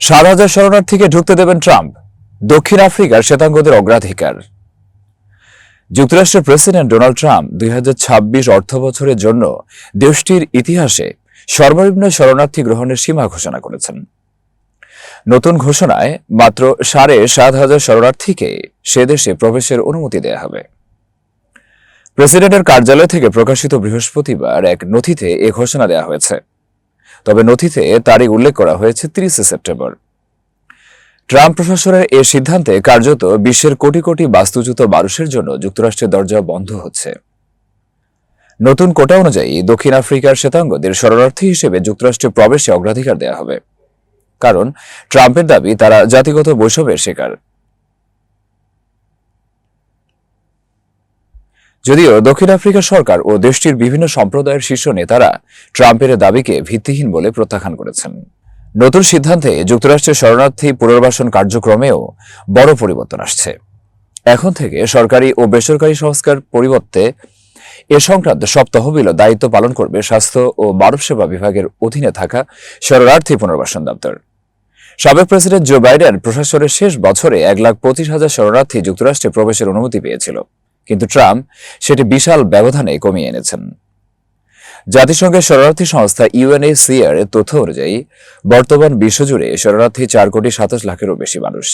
সাত হাজার শরণার্থীকে ঢুকতে দেবেন ট্রাম্প। দক্ষিণ আফ্রিকার শ্বেতাঙ্গদের অগ্রাধিকার। যুক্তরাষ্ট্রের প্রেসিডেন্ট ডোনাল্ড ট্রাম্প দুই অর্থ বছরের জন্য দেশটির ইতিহাসে সর্বনিম্ন শরণার্থী গ্রহণের সীমা ঘোষণা করেছেন। নতুন ঘোষণায় মাত্র সাড়ে সাত হাজার শরণার্থীকে সে দেশে প্রবেশের অনুমতি দেয়া হবে। প্রেসিডেন্টের কার্যালয় থেকে প্রকাশিত বৃহস্পতিবার এক নথিতে এ ঘোষণা দেওয়া হয়েছে। তবে নথিতে তারিখ উল্লেখ করা হয়েছে তিরিশে সেপ্টেম্বর। ট্রাম্প প্রশাসনের এ সিদ্ধান্তে কার্যত বিশ্বের কোটি কোটি বাস্তুচ্যুত মানুষের জন্য যুক্তরাষ্ট্রের দরজা বন্ধ হচ্ছে। নতুন কোটা অনুযায়ী দক্ষিণ আফ্রিকার শ্বেতাঙ্গদের শরণার্থী হিসেবে যুক্তরাষ্ট্রে প্রবেশে অগ্রাধিকার দেওয়া হবে। কারণ ট্রাম্পের দাবি, তারা জাতিগত বৈষম্যের শিকার। যদিও দক্ষিণ আফ্রিকা সরকার ও দেশটির বিভিন্ন সম্প্রদায়ের শীর্ষ নেতারা ট্রাম্পের দাবিকে ভিত্তিহীন বলে প্রত্যাখ্যান করেছেন। নতুন সিদ্ধান্তে যুক্তরাষ্ট্রের শরণার্থী পুনর্বাসন কার্যক্রমেও বড় পরিবর্তন আসছে। এখন থেকে সরকারি ও বেসরকারি সংস্কার পরিবর্তে এ সংক্রান্ত সব তহবিল দায়িত্ব পালন করবে স্বাস্থ্য ও মানব সেবা বিভাগের অধীনে থাকা শরণার্থী পুনর্বাসন দপ্তর। সাবেক প্রেসিডেন্ট জো বাইডেন প্রশাসনের শেষ বছরে এক লাখ পঁচিশ হাজার শরণার্থী যুক্তরাষ্ট্রে প্রবেশের অনুমতি পেয়েছিল। কিন্তু ট্রাম্প সেটি বিশাল ব্যবধানে কমিয়ে এনেছেন। জাতিসংঘের শরণার্থী সংস্থা ইউএনএসিআর তথ্য অনুযায়ী, বর্তমান বিশ্বজুড়ে শরণার্থী চার কোটি সাতাশ লাখেরও বেশি মানুষ।